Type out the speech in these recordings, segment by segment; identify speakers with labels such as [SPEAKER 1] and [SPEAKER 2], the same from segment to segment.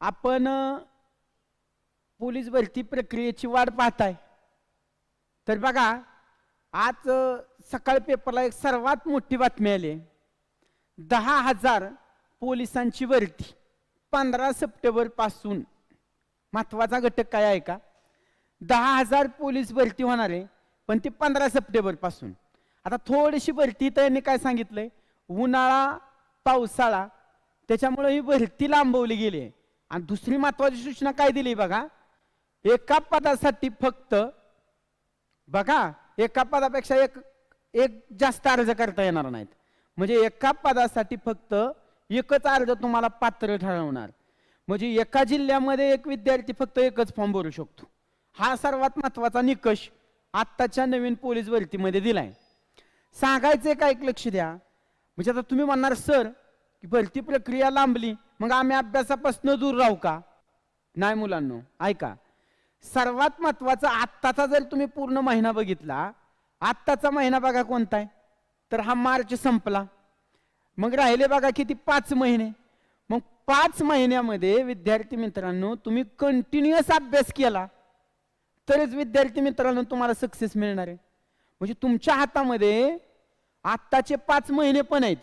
[SPEAKER 1] आपण पोलीस भरती प्रक्रियेची वाट पाहताय. तर बघा आज सकाळ सकाळी पेपरला एक सर्वात मोठी बातमी आली. आहे. दहा हजार पोलिसांची भरती पंधरा सप्टेंबरपासून महत्त्वाचा घटक काय आहे का? दहा हजार पोलीस भरती होणार आहे पण ती पंधरा सप्टेंबरपासून आता थोडीशी भरती त्यांनी काय सांगितलंय? उन्हाळा पावसाळा त्याच्यामुळे ही भरती लांबवली गेली आहे. आणि दुसरी महत्वाची सूचना काय दिली बघा? एका पदासाठी फक्त बघा एका पदापेक्षा एक एक जास्त अर्ज करता येणार नाहीत. म्हणजे एका पदासाठी फक्त एकच अर्ज तुम्हाला पात्र ठरवणार. म्हणजे एका जिल्ह्यामध्ये एक विद्यार्थी फक्त एकच फॉर्म भरू शकतो. हा सर्वात महत्त्वाचा निकष आत्ताच्या नवीन पोलीस भरतीमध्ये दिलाय. सांगायचं का एक लक्ष द्या. म्हणजे आता तुम्ही म्हणणार सर भरती प्रक्रिया लांबली मग आम्ही अभ्यासापासून दूर राहू का? नाही मुलांनो ऐका. सर्वात महत्त्वाचा आत्ताचा जर तुम्ही पूर्ण महिना बघितला आत्ताचा महिना बघा कोणता आहे? तर हा मार्च संपला. मग राहिले बघा किती? पाच महिने. मग पाच महिन्यामध्ये विद्यार्थी मित्रांनो तुम्ही कंटिन्युअस अभ्यास केला. तरच विद्यार्थी मित्रांनो तुम्हाला सक्सेस मिळणार आहे. म्हणजे तुमच्या हातामध्ये आत्ताचे पाच महिने पण आहेत.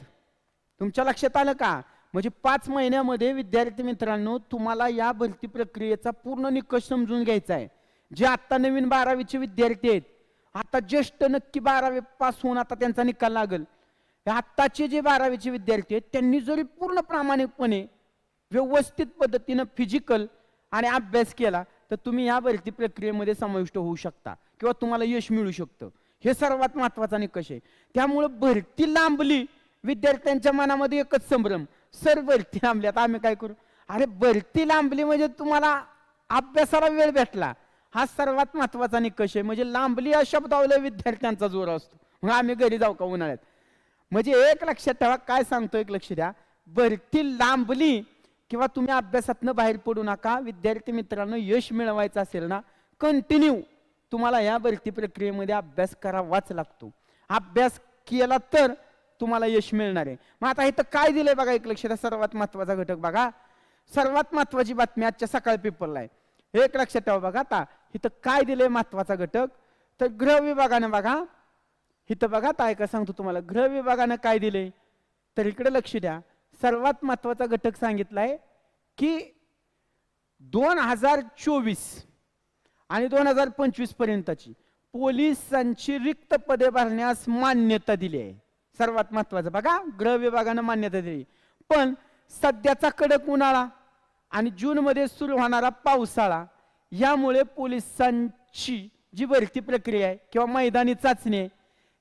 [SPEAKER 1] तुमच्या लक्षात आलं का? म्हणजे पाच महिन्यामध्ये विद्यार्थी मित्रांनो तुम्हाला या भरती प्रक्रियेचा पूर्ण निकष समजून घ्यायचा आहे. जे आत्ता नवीन बारावीचे विद्यार्थी आहेत आता ज्येष्ठ नक्की बारावी पास होऊन आता त्यांचा निकाल लागल. हे आत्ताचे जे बारावीचे विद्यार्थी आहेत त्यांनी जरी पूर्ण प्रामाणिकपणे व्यवस्थित पद्धतीनं फिजिकल आणि अभ्यास केला तर तुम्ही या भरती प्रक्रियेमध्ये समाविष्ट होऊ शकता किंवा तुम्हाला यश मिळू शकतं. हे सर्वात महत्त्वाचा निकष आहे. त्यामुळं भरती लांबली विद्यार्थ्यांच्या मनामध्ये एकच संभ्रम सर भरती लांबल्यात आम्ही काय करू? अरे भरती लांबली म्हणजे तुम्हाला अभ्यासाला वेळ भेटला. हा सर्वात महत्त्वाचा निकष आहे. म्हणजे लांबली या शब्दावला विद्यार्थ्यांचा जोर असतो. मग आम्ही घरी जाऊ का उन्हाळ्यात? म्हणजे एक लक्षात ठेवा काय सांगतो एक लक्ष द्या. भरती लांबली किंवा तुम्ही अभ्यासातनं बाहेर पडू नका. विद्यार्थी मित्रांनो यश मिळवायचं असेल ना कंटिन्यू तुम्हाला या भरती प्रक्रियेमध्ये अभ्यास करावाच लागतो. अभ्यास केला तर तुम्हाला यश मिळणार आहे. मग आता इथं काय दिलंय बघा एक लक्ष द्या सर्वात महत्त्वाचा घटक बघा. सर्वात महत्वाची बातमी आजच्या सकाळ पेपरला आहे. एक लक्षात ठेवा बघा आता. इथं काय दिलंय महत्त्वाचा घटक? तर गृह विभागानं बघा. इथं बघा आता का सांगतो तुम्हाला. गृह विभागानं काय दिले तर इकडे लक्ष द्या. सर्वात महत्त्वाचा घटक सांगितलाय की दोन हजार चोवीस आणि दोन हजार पंचवीस पर्यंतची पोलिसांची रिक्त पदे भरण्यास मान्यता दिली आहे. सर्वात महत्वाचं. बघा गृह विभागानं मान्यता दिली. पण सध्याचा कडक उन्हाळा आणि जूनमध्ये सुरू होणारा पावसाळा यामुळे पोलिसांची जी भरती प्रक्रिया आहे किंवा मैदानी चाचणी आहे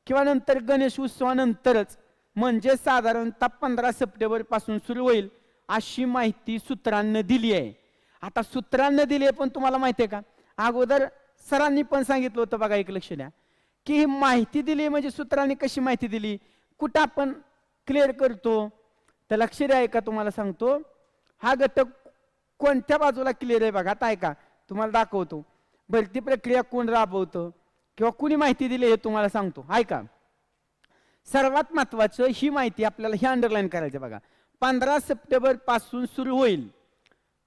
[SPEAKER 1] किंवा नंतर गणेश उत्सवानंतरच म्हणजे साधारणतः पंधरा सप्टेंबरपासून सुरू होईल अशी माहिती सूत्रांना दिली आहे. आता सूत्रांना दिली आहे पण तुम्हाला माहिती आहे का? अगोदर सरांनी पण सांगितलं होतं बघा एक लक्ष द्या की ही माहिती दिली म्हणजे सूत्रांनी कशी माहिती दिली? कुठं आपण क्लिअर करतो? तर लक्ष द्या का तुम्हाला सांगतो? हा घटक कोणत्या बाजूला क्लिअर आहे बघा. आता ऐका तुम्हाला दाखवतो. भरती प्रक्रिया कोण राबवतं? किंवा कुणी माहिती दिली हे तुम्हाला सांगतो. ऐका सर्वात महत्वाचं ही माहिती आपल्याला ही अंडरलाईन करायची बघा. पंधरा सप्टेंबरपासून सुरू होईल.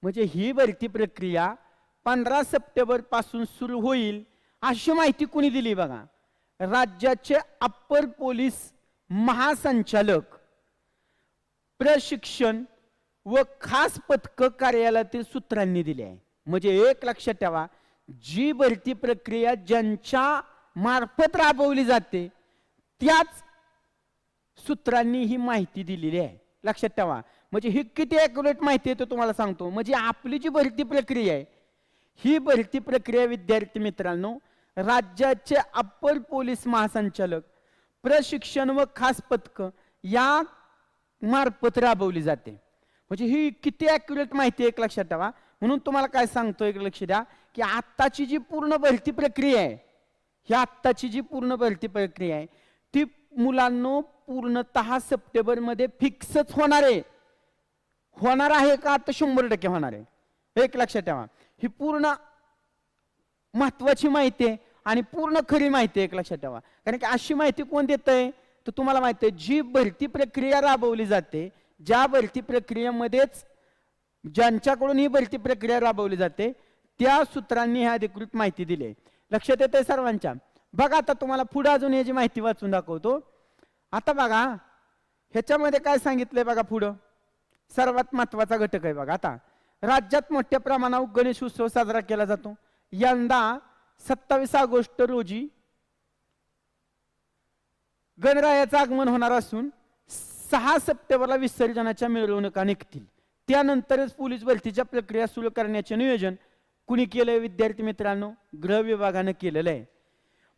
[SPEAKER 1] म्हणजे ही भरती प्रक्रिया पंधरा सप्टेंबरपासून सुरू होईल अशी माहिती कुणी दिली बघा? राज्याचे अप्पर पोलीस महासंचालक प्रशिक्षण व खास पथक कार्यालयातील सूत्रांनी दिले आहे. म्हणजे एक लक्षात ठेवा जी भरती प्रक्रिया ज्यांच्या मार्फत राबवली जाते त्याच सूत्रांनी ही माहिती दिलेली आहे. लक्षात ठेवा. म्हणजे ही किती ॲक्युरेट माहिती आहे तो तुम्हाला सांगतो. म्हणजे आपली जी भरती प्रक्रिया आहे ही भरती प्रक्रिया विद्यार्थी मित्रांनो राज्याचे अप्पर पोलीस महासंचालक प्रशिक्षण व खास पथक या मार्फत राबवली जाते. म्हणजे ही किती ॲक्युरेट माहिती आहे एक लक्षात ठेवा. म्हणून तुम्हाला काय सांगतो एक लक्ष द्या की आत्ताची जी पूर्ण भरती प्रक्रिया आहे ही आत्ताची जी पूर्ण भरती प्रक्रिया आहे ती मुलांनो पूर्णतः सप्टेंबरमध्ये फिक्सच होणार आहे. होणार आहे का? आता शंभर टक्के होणार आहे. एक लक्षात ठेवा. ही पूर्ण महत्वाची माहिती आहे. आणि पूर्ण खरी माहिती आहे एक लक्षात ठेवा. कारण की अशी माहिती कोण देत आहे तर तुम्हाला माहिती आहे जी भरती प्रक्रिया राबवली जाते ज्या भरती प्रक्रियेमध्येच ज्यांच्याकडून ही भरती प्रक्रिया राबवली जाते त्या सूत्रांनी ही अधिकृत माहिती दिली आहे. लक्षात येते सर्वांच्या? बघा आता तुम्हाला पुढे अजून याची माहिती वाचून दाखवतो. आता बघा ह्याच्यामध्ये काय सांगितलंय बघा पुढं? सर्वात महत्त्वाचा घटक आहे बघा आता. राज्यात मोठ्या प्रमाणावर गणेश उत्सव साजरा केला जातो. यंदा सत्तावीस ऑगस्ट रोजी गणरायाचं आगमन होणार असून सहा सप्टेंबरला विसर्जनाच्या मिरवणुका निघतील. त्यानंतरच पोलीस भरतीच्या प्रक्रिया सुरू करण्याचे नियोजन कुणी केलंय विद्यार्थी मित्रांनो? गृह विभागानं केलेलं आहे.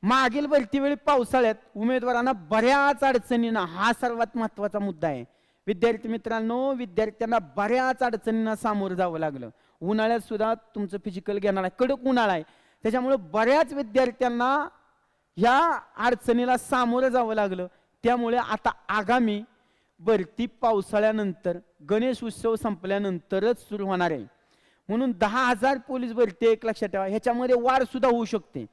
[SPEAKER 1] मागील भरतीवेळी पावसाळ्यात उमेदवारांना बऱ्याच अडचणींना हा सर्वात महत्त्वाचा मुद्दा आहे. विद्यार्थी मित्रांनो विद्यार्थ्यांना बऱ्याच अडचणींना सामोरं जावं लागलं. उन्हाळ्यात सुद्धा तुमचं फिजिकल घेणार आहे. कडक उन्हाळा आहे. त्याच्यामुळं बऱ्याच विद्यार्थ्यांना ह्या अडचणीला सामोरं जावं लागलं. त्यामुळे आता आगामी भरती पावसाळ्यानंतर गणेश उत्सव संपल्यानंतरच सुरू होणार आहे. म्हणून दहा हजार पोलीस भरती एक लक्षात ठेवा. ह्याच्यामध्ये वाढ सुद्धा होऊ शकते.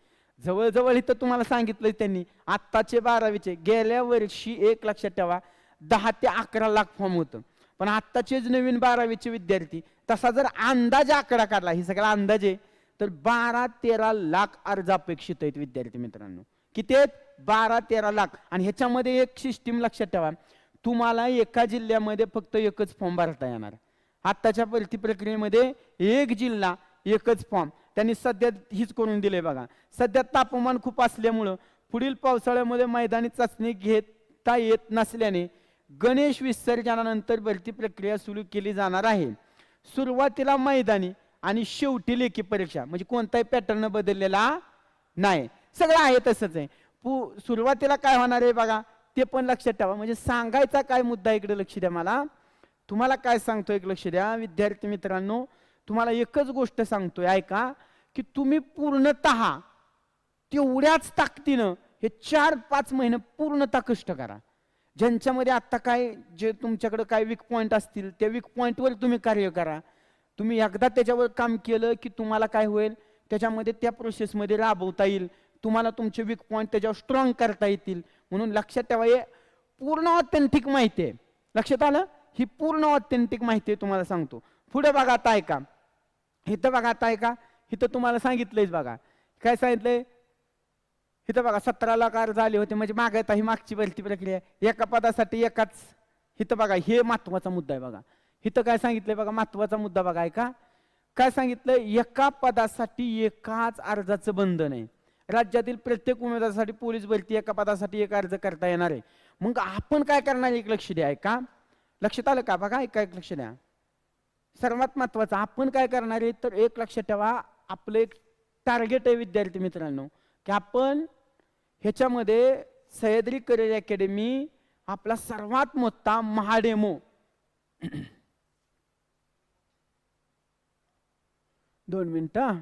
[SPEAKER 1] जवळजवळ इथं तुम्हाला सांगितलं त्यांनी आत्ताचे बारावीचे गेल्या वर्षी एक लक्षात ठेवा दहा ते अकरा लाख फॉर्म होतं. पण आत्ताचेच नवीन बारावीचे विद्यार्थी तसा जर अंदाज आकडा काढला हे सगळा अंदाजे तर बारा तेरा लाख अर्ज अपेक्षित आहेत विद्यार्थी मित्रांनो. किती आहेत? बारा तेरा लाख. आणि ह्याच्यामध्ये एक सिस्टीम लक्षात ठेवा. तुम्हाला एका जिल्ह्यामध्ये फक्त एकच फॉर्म भरता येणार. आत्ताच्या भरती प्रक्रियेमध्ये एक जिल्हा एकच फॉर्म त्यांनी सध्या हीच करून दिले बघा. सध्या तापमान खूप असल्यामुळं पुढील पावसाळ्यामध्ये मैदानी चाचणी घेता येत नसल्याने गणेश विसर्जनानंतर भरती प्रक्रिया सुरू केली जाणार आहे. सुरुवातीला मैदानी आणि शेवटी लेखी परीक्षा. म्हणजे कोणताही पॅटर्न बदललेला नाही. सगळं आहे तसंच आहे. पू सुरुवातीला काय होणार आहे बघा? ते पण लक्षात ठेवा. म्हणजे सांगायचा काय मुद्दा इकडे लक्ष द्या मला. तुम्हाला काय सांगतो एक लक्ष द्या. विद्यार्थी मित्रांनो तुम्हाला एकच गोष्ट सांगतोय ऐका की तुम्ही पूर्णत तेवढ्याच ताकदीनं हे चार पाच महिने पूर्णतः कष्ट करा. ज्यांच्यामध्ये आत्ता काय जे तुमच्याकडे काय वीक पॉईंट असतील त्या वीक पॉईंटवर तुम्ही कार्य करा. तुम्ही एकदा त्याच्यावर काम केलं की तुम्हाला काय होईल? त्याच्यामध्ये त्या प्रोसेसमध्ये राबवता येईल. तुम्हाला तुमचे वीक पॉईंट त्याच्यावर स्ट्रॉंग करता येतील. म्हणून लक्षात ठेवा हे पूर्ण ऑथेंटिक माहिती आहे. लक्षात आलं? ही पूर्ण ऑथेंटिक माहिती आहे तुम्हाला सांगतो. पुढे बघा आता ऐका. इथं बघा आता ऐका. इथं तुम्हाला सांगितलंयच बघा. काय सांगितलंय? इथं बघा सतरा लाख अर्ज आले होते. म्हणजे मागायता ही मागची भरती प्रक्रिया एका पदासाठी एकाच. इथं बघा हे महत्त्वाचा मुद्दा आहे बघा. इथं काय सांगितलंय बघा महत्त्वाचा मुद्दा बघा ऐका. काय सांगितलं एका पदासाठी एकाच अर्जाचं बंधन आहे. राज्यातील प्रत्येक उमेदवारासाठी पोलीस भरती एका पदासाठी एक अर्ज करता येणार आहे. मग आपण काय करणार? एक लक्ष द्या ऐका. लक्षात आलं का? बघा ऐका एक लक्ष द्या. सर्वात महत्वाचं आपण काय करणार आहे? तर एक लक्ष ठेवा आपलं एक टार्गेट आहे विद्यार्थी मित्रांनो की आपण ह्याच्यामध्ये सह्याद्री करिअर अकॅडमी आपला सर्वात मोठा महाडेमो. दोन मिनटं.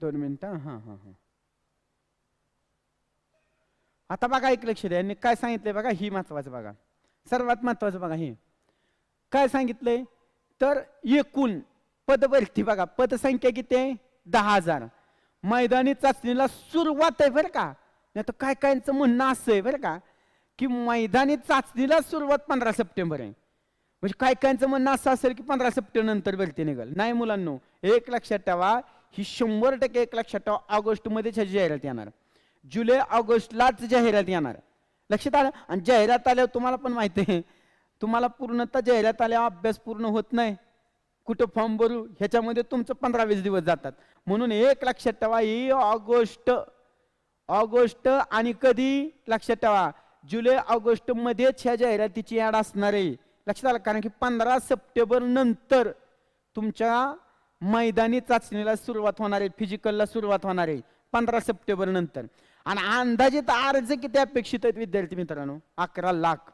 [SPEAKER 1] दोन मिनटं हां हां हां. आता बघा एक लक्ष द्या. यांनी काय सांगितलंय बघा? ही महत्वाचं बघा. सर्वात महत्वाचं बघा हे. काय सांगितलंय? तर एकूण पदभरती बघा. पदसंख्या किती आहे? दहा हजार. मैदानी चाचणीला सुरुवात आहे बरं का. नाही तर काय कायचं म्हणणं असं आहे बरं का. की मैदानी चाचणीला सुरुवात पंधरा सप्टेंबर आहे. म्हणजे काय कायचं म्हणणं असं असेल की पंधरा सप्टेंबर नंतर भरती निघाल. नाही मुलांनो एक लक्षात ठेवा ही शंभर टक्के एक लक्षात ठेवा ऑगस्टमध्येच ह्याची जाहिरात येणार. जुलै ऑगस्टलाच जाहिरात येणार. लक्षात आलं? आणि जाहिरात आल्यावर तुम्हाला पण माहिती आहे तुम्हाला पूर्णतः जाहिरात आल्यावर अभ्यास पूर्ण होत नाही. कुठं फॉर्म भरू? ह्याच्यामध्ये तुमचं पंधरा वीस दिवस जातात. म्हणून एक लक्षात ठेवा ही ऑगस्ट ऑगस्ट आणि कधी? लक्षात ठेवा जुलै ऑगस्ट मध्येच ह्या जाहिरातीची ॲड असणार आहे. लक्षात आलं? कारण की पंधरा सप्टेंबर नंतर तुमच्या मैदानी चाचणीला सुरुवात होणार आहे फिजिकलला सुरुवात होणार आहे पंधरा सप्टेंबर नंतर. आणि अंदाजित अर्ज किती अपेक्षित आहेत विद्यार्थी मित्रांनो? अकरा लाख.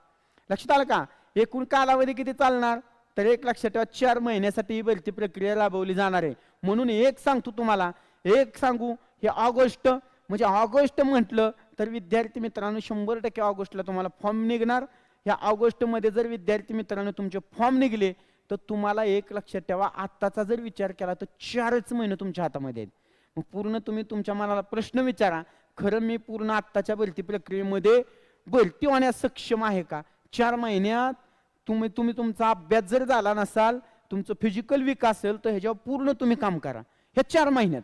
[SPEAKER 1] लक्षात आलं का? एकूण कालावधी किती चालणार? तर एक लक्षात ठेवा चार महिन्यासाठी ही भरती प्रक्रिया राबवली जाणार आहे. म्हणून एक सांगतो तुम्हाला एक सांगू हे ऑगस्ट म्हणजे ऑगस्ट म्हटलं तर विद्यार्थी मित्रांनो शंभर टक्के ऑगस्टला तुम्हाला फॉर्म निघणार. ह्या ऑगस्टमध्ये जर विद्यार्थी मित्रांनो तुमचे फॉर्म निघले तर तुम्हाला एक लक्षात ठेवा आत्ताचा जर विचार केला तर चारच महिने तुमच्या हातामध्ये आहेत. मग पूर्ण तुम्ही तुमच्या मनाला प्रश्न विचारा खरं मी पूर्ण आत्ताच्या भरती प्रक्रियेमध्ये भरती होण्यास सक्षम आहे का? चार महिन्यात तुम्ही तुम्ही तुमचा अभ्यास जर झाला नसाल तुमचं फिजिकल वीक असेल तर ह्याच्यावर पूर्ण तुम्ही काम करा. ह्या चार महिन्यात.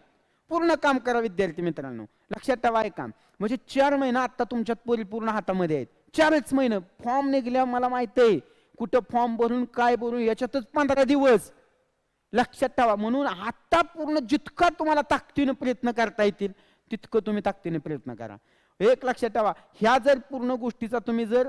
[SPEAKER 1] पूर्ण काम करा विद्यार्थी मित्रांनो. लक्षात ठेवा हे काम. म्हणजे चार महिना आता तुमच्यात परिपूर्ण हातामध्ये आहेत. चारच महिने. फॉर्म निघल्या मला माहीत आहे. कुठं फॉर्म भरून काय भरून याच्यातच पंधरा दिवस. लक्षात ठेवा. म्हणून आता पूर्ण जितका तुम्हाला ताकदीनं प्रयत्न करता येतील तितकं तुम्ही ताकदीने प्रयत्न करा. एक लक्षात ठेवा. ह्या जर पूर्ण गोष्टीचा तुम्ही जर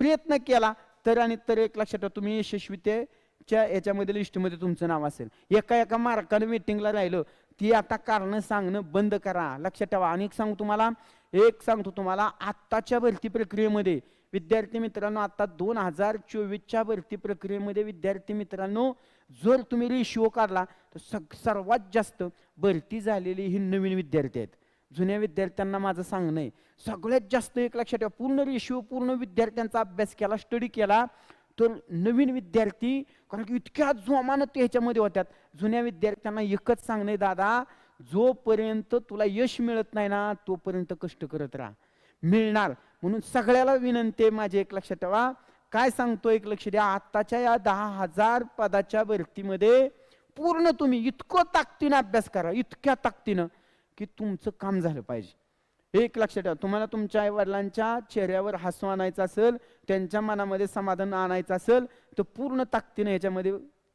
[SPEAKER 1] प्रयत्न केला तर आणि तर एक लक्षात ठेवा. तुम्ही यशस्वीतेच्या याच्यामध्ये लिस्टमध्ये तुमचं नाव असेल. एका एका मार्काने मिटिंगला राहिलं ती आता कारणं सांगणं बंद करा. लक्षात ठेवा. आणि एक सांगू तुम्हाला एक सांगतो तुम्हाला आत्ताच्या भरती प्रक्रियेमध्ये विद्यार्थी मित्रांनो आता दोन हजार चोवीसच्या भरती प्रक्रियेमध्ये विद्यार्थी मित्रांनो जर तुम्ही रेशिओ काढला तर सग सर्वात जास्त भरती झालेली ही नवीन विद्यार्थी आहेत. जुन्या विद्यार्थ्यांना माझं सांगणं आहे. सगळ्यात जास्त एक लक्षात ठेवा. पूर्ण रेशिओ पूर्ण विद्यार्थ्यांचा अभ्यास केला स्टडी केला तर नवीन विद्यार्थी कारण की इतक्या जोमानं ते ह्याच्यामध्ये होत्यात. जुन्या विद्यार्थ्यांना एकच सांगणे दादा जोपर्यंत तुला यश मिळत नाही ना तोपर्यंत कष्ट करत राहा. मिळणार. म्हणून सगळ्याला विनंती आहे माझी एक लक्षात ठेवा. काय सांगतो एक लक्ष द्या. आत्ताच्या या दहा हजार पदाच्या भरतीमध्ये पूर्ण तुम्ही इतकं ताकदीनं अभ्यास करा इतक्या ताकदीनं की तुमचं काम झालं पाहिजे. एक लक्षात ठेवा. तुम्हाला तुमच्या आई वडिलांच्या चेहऱ्यावर हसू आणायचं असेल त्यांच्या मनामध्ये समाधान आणायचं असेल तर पूर्ण ताकदीनं याच्यामध्ये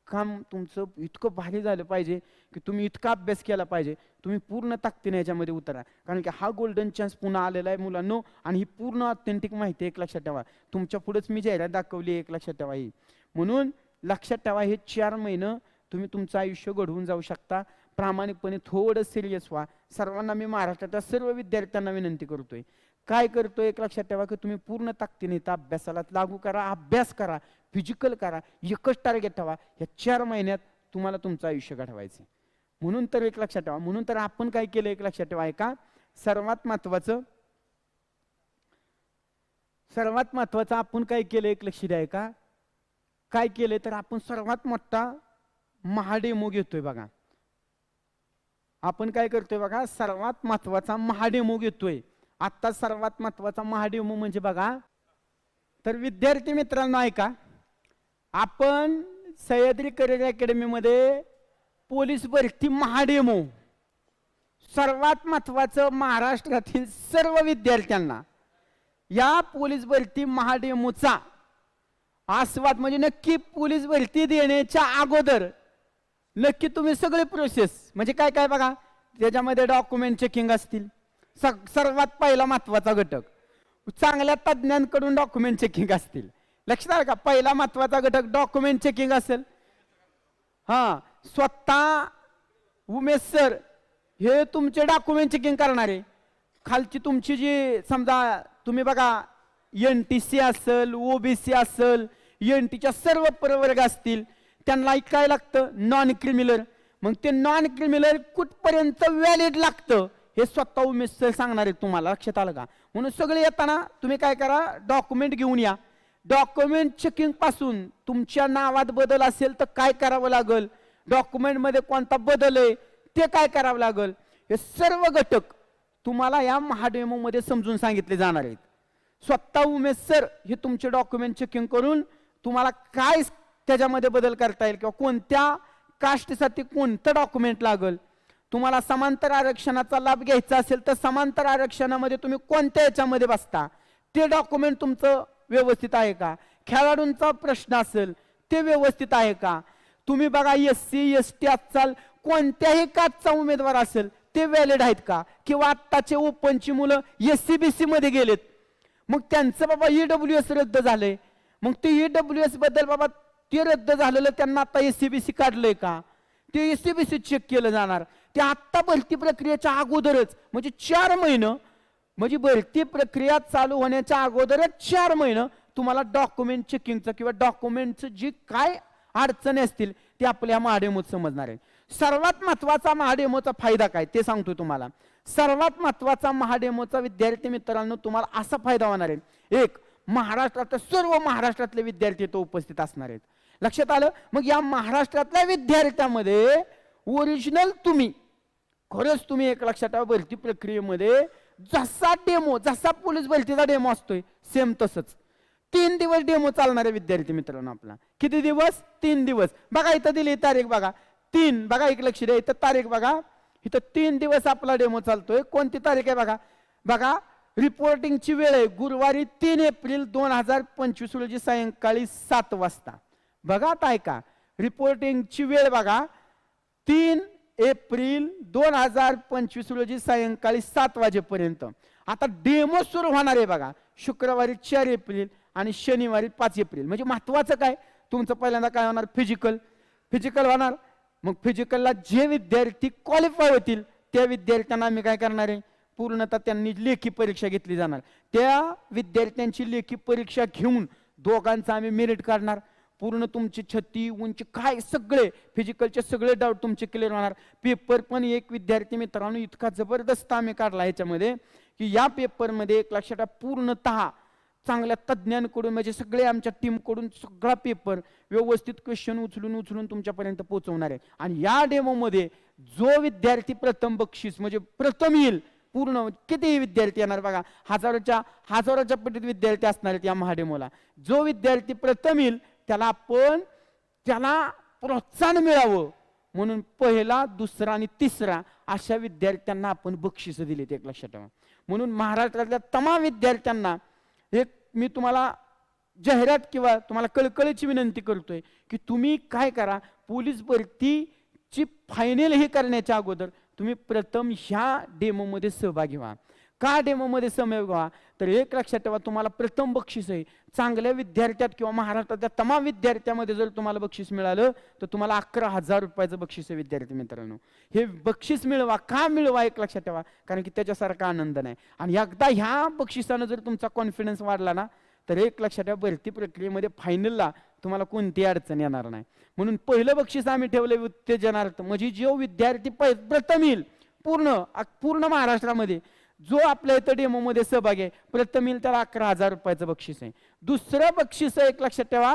[SPEAKER 1] काम तुमचं इतकं भारी झालं पाहिजे की तुम्ही इतका अभ्यास केला पाहिजे. तुम्ही पूर्ण ताकदीने याच्यामध्ये उतरा. कारण की हा गोल्डन चान्स पुन्हा आलेला आहे मुलांनो आणि ही पूर्ण ऑथेंटिक माहिती एक लक्षात ठेवा. तुमच्या पुढेच मी जाहिरात दाखवली एक लक्षात ठेवा ही. म्हणून लक्षात ठेवा हे चार महिनं तुम्ही तुमचं आयुष्य घडवून जाऊ शकता. प्रामाणिकपणे थोडं सिरियस व्हा सर्वांना मी महाराष्ट्राच्या सर्व विद्यार्थ्यांना विनंती करतोय. काय करतोय? एक लक्षात ठेवा की तुम्ही पूर्ण ताकदीने इथं अभ्यासाला लागू करा अभ्यास करा फिजिकल करा एकच टार्गेट ठेवा. या चार महिन्यात तुम्हाला तुमचं आयुष्य घडवायचं म्हणून तर एक लक्षात ठेवा. म्हणून तर आपण काय केलं? एक लक्षात ठेवा. का सर्वात महत्वाचं सर्वात महत्वाचं आपण काय केलं? एक लक्ष द्याय का काय केलंय तर आपण सर्वात मोठा महाडेमो घेतोय बघा. आपण काय करतोय बघा सर्वात महत्त्वाचा महाडेमो घेतोय. आत्ता सर्वात महत्त्वाचा महाडेमो म्हणजे बघा तर विद्यार्थी मित्रांनो ऐका. आपण सह्याद्री करिअर अकॅडमीमध्ये पोलीस भरती महाडेमो. सर्वात महत्वाचं महाराष्ट्रातील सर्व विद्यार्थ्यांना या पोलीस भरती महाडेमोचा आस्वाद म्हणजे नक्की पोलीस भरती देण्याच्या अगोदर नक्की तुम्ही सगळे प्रोसेस म्हणजे काय काय बघा त्याच्यामध्ये डॉक्युमेंट चेकिंग असतील. स- सर्वात पहिला महत्त्वाचा घटक चांगल्या तज्ज्ञांकडून डॉक्युमेंट चेकिंग असतील. लक्षात आलं का? पहिला महत्त्वाचा घटक डॉक्युमेंट चेकिंग असेल. हां स्वतः उमेश सर हे तुमचे डॉक्युमेंट चेकिंग करणारे. खालची तुमची जी समजा तुम्ही बघा एन टी सी असेल ओबीसी असेल एन टीच्या सर्व प्रवर्ग असतील. त्यांना काय लागतं नॉन क्रिमिनल मग ते नॉन क्रिमिनल कुठपर्यंत व्हॅलिड लागतं हे स्वतः उमेश सर सांगणार आहेत तुम्हाला लक्षात आलं का? म्हणून सगळे येताना तुम्ही काय करा डॉक्युमेंट घेऊन या. डॉक्युमेंट चेकिंगपासून तुमच्या नावात बदल असेल तर काय करावं लागल? डॉक्युमेंटमध्ये कोणता बदल आहे ते काय करावं लागल? हे सर्व घटक तुम्हाला या महाडेमोमध्ये समजून सांगितले जाणार आहेत. स्वतः उमेश सर हे तुमचे डॉक्युमेंट चेकिंग करून तुम्हाला काय त्याच्यामध्ये बदल करता येईल किंवा कोणत्या कास्टसाठी कोणतं डॉक्युमेंट लागल? तुम्हाला समांतर आरक्षणाचा लाभ घ्यायचा असेल तर समांतर आरक्षणामध्ये तुम्ही कोणत्या याच्यामध्ये बसता? ते डॉक्युमेंट तुमचं व्यवस्थित आहे का? खेळाडूंचा प्रश्न असेल ते व्यवस्थित आहे का? तुम्ही बघा एस सी एस टी असाल कोणत्याही काचचा उमेदवार असेल ते व्हॅलिड आहेत का? किंवा आत्ताचे ओपनची मुलं एस सी बी सी मध्ये गेलेत. मग त्यांचं बाबा ई डब्ल्यू एस रद्द झालंय. मग ते ईडब्ल्यू एसबद्दल बाबा ते रद्द झालेलं त्यांना आता एस सी बी सी काढलंय का? ते S C B C check केलं जाणार. ते आत्ता भरती प्रक्रियेच्या अगोदरच म्हणजे चार महिनं म्हणजे भरती प्रक्रिया चालू होण्याच्या अगोदरच चार महिनं तुम्हाला डॉक्युमेंट चेकिंगचं किंवा डॉक्युमेंटचं जी काय अडचणी असतील ते आपल्या महाडेमोत समजणार आहे. सर्वात महत्त्वाचा महाडेमोचा फायदा काय? ते सांगतो तुम्हाला. सर्वात महत्त्वाचा महाडेमोचा विद्यार्थी मित्रांनो तुम्हाला असा फायदा होणार आहे. एक महाराष्ट्रात सर्व महाराष्ट्रातले विद्यार्थी तो उपस्थित असणार आहेत. लक्षात आलं? मग या महाराष्ट्रातल्या विद्यार्थ्यामध्ये ओरिजिनल तुम्ही खरंच तुम्ही एक लक्षात ठेवा भरती प्रक्रियेमध्ये जसा डेमो जसा पोलीस भरतीचा डेमो असतोय सेम तसंच. तीन दिवस डेमो चालणारे विद्यार्थी मित्रांनो आपला. किती दिवस? तीन दिवस. बघा इथं दिली तारीख बघा. तीन बघा एक लक्ष द्या इथं तारीख बघा. इथं तीन दिवस आपला डेमो चालतोय. कोणती तारीख आहे बघा? बघा रिपोर्टिंगची वेळ आहे. गुरुवारी तीन एप्रिल दोन हजार पंचवीस रोजी सायंकाळी सात वाजता. बघा आता ऐका. रिपोर्टिंगची वेळ बघा. तीन एप्रिल दोन हजार पंचवीस रोजी सायंकाळी सात वाजेपर्यंत. आता डेमो सुरू होणार आहे बघा. शुक्रवारी चार एप्रिल आणि शनिवारी पाच एप्रिल. म्हणजे महत्वाचं काय? तुमचं पहिल्यांदा काय होणार? फिजिकल फिजिकल होणार. मग फिजिकलला जे विद्यार्थी क्वालिफाय होतील त्या विद्यार्थ्यांना आम्ही काय करणार आहे? पूर्णतः त्यांनी लेखी परीक्षा घेतली जाणार. त्या विद्यार्थ्यांची लेखी परीक्षा घेऊन दोघांचा आम्ही मेरिट काढणार. पूर्ण तुमची छती उंची काय सगळे फिजिकलचे सगळे डाऊट तुमचे क्लिअर होणार. पेपर पण एक विद्यार्थी मित्रांनो इतका जबरदस्त आम्ही काढला ह्याच्यामध्ये की या पेपरमध्ये एक लक्षात पूर्णतः चांगल्या तज्ज्ञांकडून म्हणजे सगळे आमच्या टीमकडून सगळा पेपर व्यवस्थित क्वेश्चन उचलून उचलून तुमच्यापर्यंत पोहोचवणार आहे. आणि या डेमोमध्ये जो विद्यार्थी प्रथम बक्षीस म्हणजे प्रथम येईल पूर्ण किती विद्यार्थी येणार बघा हजारोच्या हजारोच्या पटीत विद्यार्थी असणार आहेत या महाडेमोला जो विद्यार्थी प्रथम येईल त्याला आपण त्याला प्रोत्साहन मिळावं. म्हणून पहिला दुसरा आणि तिसरा अशा विद्यार्थ्यांना आपण बक्षिसं दिलीत एक लक्षात ठेवा. म्हणून महाराष्ट्रातल्या तमाम विद्यार्थ्यांना एक मी तुम्हाला जाहिरात किंवा तुम्हाला कळकळीची विनंती करतोय की तुम्ही काय करा पोलीस भरतीची फायनल हे करण्याच्या अगोदर तुम्ही प्रथम ह्या डेमोमध्ये सहभागी व्हा. का डेमोमध्ये सहभागी व्हा? तर एक लक्षात ठेवा तुम्हाला प्रथम बक्षीस आहे. चांगल्या विद्यार्थ्यात किंवा महाराष्ट्रातल्या तमाम विद्यार्थ्यामध्ये जर तुम्हाला बक्षीस मिळालं तर तुम्हाला अकरा हजार रुपयाचं बक्षीस आहे विद्यार्थी मित्रांनो. हे बक्षीस मिळवा का मिळवा एक लक्षात ठेवा कारण की त्याच्यासारखा आनंद नाही. आणि एकदा ह्या बक्षिसानं जर तुमचा कॉन्फिडन्स वाढला ना तर एक लक्षात ठेवा भरती प्रक्रियेमध्ये फायनलला तुम्हाला कोणतीही अडचण येणार नाही. म्हणून पहिलं बक्षीस आम्ही ठेवलं उत्तेजनार्थ. म्हणजे जो विद्यार्थी प्रथम येईल पूर्ण पूर्ण महाराष्ट्रामध्ये जो आपल्या इथं डेमोमध्ये सहभागी आहे प्रथम येईल त्याला अकरा हजार रुपयाचं बक्षीस आहे. दुसरं बक्षीस आहे एक लक्षात ठेवा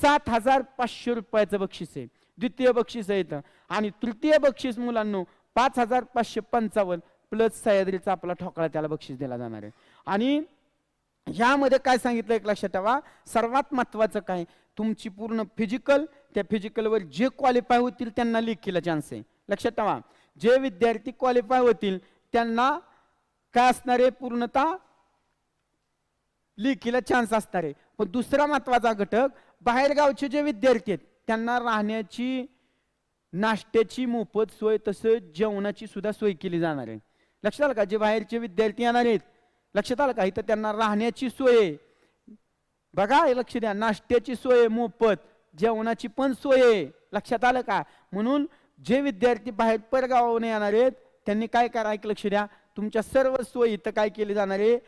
[SPEAKER 1] सात हजार पाचशे रुपयाचं बक्षीस आहे. द्वितीय बक्षीस आहे इथं. आणि तृतीय बक्षीस मुलांनो पाच हजार पाचशे पंचावन्न प्लस सह्याद्रीचा आपला ठोकळा त्याला बक्षीस दिला जाणार आहे. आणि ह्यामध्ये काय सांगितलं एक लक्षात ठेवा सर्वात महत्वाचं काय तुमची पूर्ण फिजिकल त्या फिजिकलवर जे क्वालिफाय होतील त्यांना लिखीला चान्स आहे. लक्षात ठेवा जे विद्यार्थी क्वालिफाय होतील त्यांना काय असणार आहे पूर्णतः? लेखीला चान्स असणार आहे. पण दुसरा महत्त्वाचा घटक बाहेरगावचे जे विद्यार्थी आहेत त्यांना राहण्याची नाश्त्याची मोफत सोय तसं जेवणाची सुद्धा सोय केली जाणार आहे. लक्षात आलं का? जे बाहेरचे विद्यार्थी येणार आहेत लक्षात आलं का? इथं त्यांना राहण्याची सोय. बघा हे लक्ष द्या. नाश्त्याची सोय मोफत. जेवणाची पण सोय. आहे लक्षात आलं का? म्हणून जे विद्यार्थी बाहेर परगावाहून येणार आहेत त्यांनी काय करा? एक लक्ष द्या. तुमच्या सर्व सोयी इथं काय केली जाणार आहे?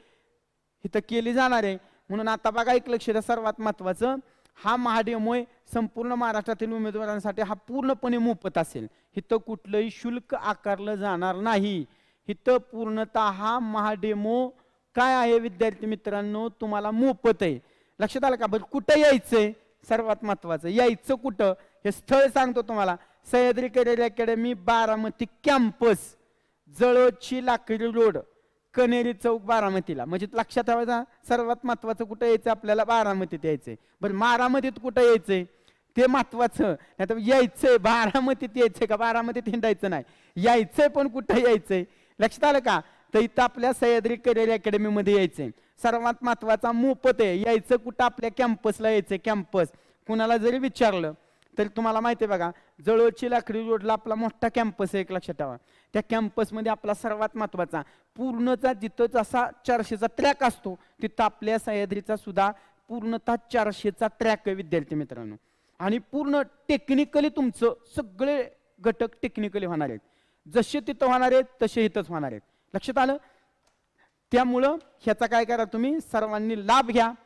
[SPEAKER 1] इथं केली जाणार आहे. म्हणून आता बघा एक लक्ष द्या सर्वात महत्वाचं. हा महाडेमोय संपूर्ण महाराष्ट्रातील उमेदवारांसाठी हा पूर्णपणे मोफत असेल. इथं कुठलंही शुल्क आकारलं जाणार नाही. इथं पूर्णतः हा महाडेमो काय आहे विद्यार्थी मित्रांनो? तुम्हाला मोफत आहे. लक्षात आलं का? बरं कुठं यायचंय? सर्वात महत्वाचं. यायचं कुठं? हे स्थळ सांगतो तुम्हाला. Sahyadri career academy Baramati campus. जळोदची Lakadi road Kaneri चौक बारामतीला. म्हणजे लक्षात ठेवायचा सर्वात महत्वाचं कुठं यायचं? आपल्याला बारामतीत यायचंय. बरं बारामतीत कुठं यायचंय? ते महत्वाचं. नाही तर यायचंय बारामतीत यायचंय का? बारामतीत हिंडायचं नाही. यायचंय पण कुठं यायचंय? लक्षात आलं का? तर इथं आपल्या सह्याद्री करिअर अकॅडमीमध्ये यायचंय. सर्वात महत्त्वाचा मोफत आहे. यायचं कुठं? आपल्या कॅम्पसला यायचंय कॅम्पस. कुणाला जरी विचारलं तरी तुम्हाला माहिती आहे बघा जळोची लाकडी रोडला आपला मोठा कॅम्पस आहे एक लक्षात ठेवा. त्या कॅम्पसमध्ये आपला सर्वात महत्त्वाचा पूर्णचा जिथं जसा चारशेचा ट्रॅक असतो तिथं आपल्या सह्याद्रीचा सुद्धा पूर्णतः चारशेचा ट्रॅक आहे विद्यार्थी मित्रांनो. आणि पूर्ण टेक्निकली तुमचं सगळे घटक टेक्निकली होणार आहेत. जसे तिथं होणार आहेत तसे इथंच होणार आहेत. लक्षात आलं? त्यामुळं ह्याचा काय करा तुम्ही? सर्वांनी लाभ घ्या.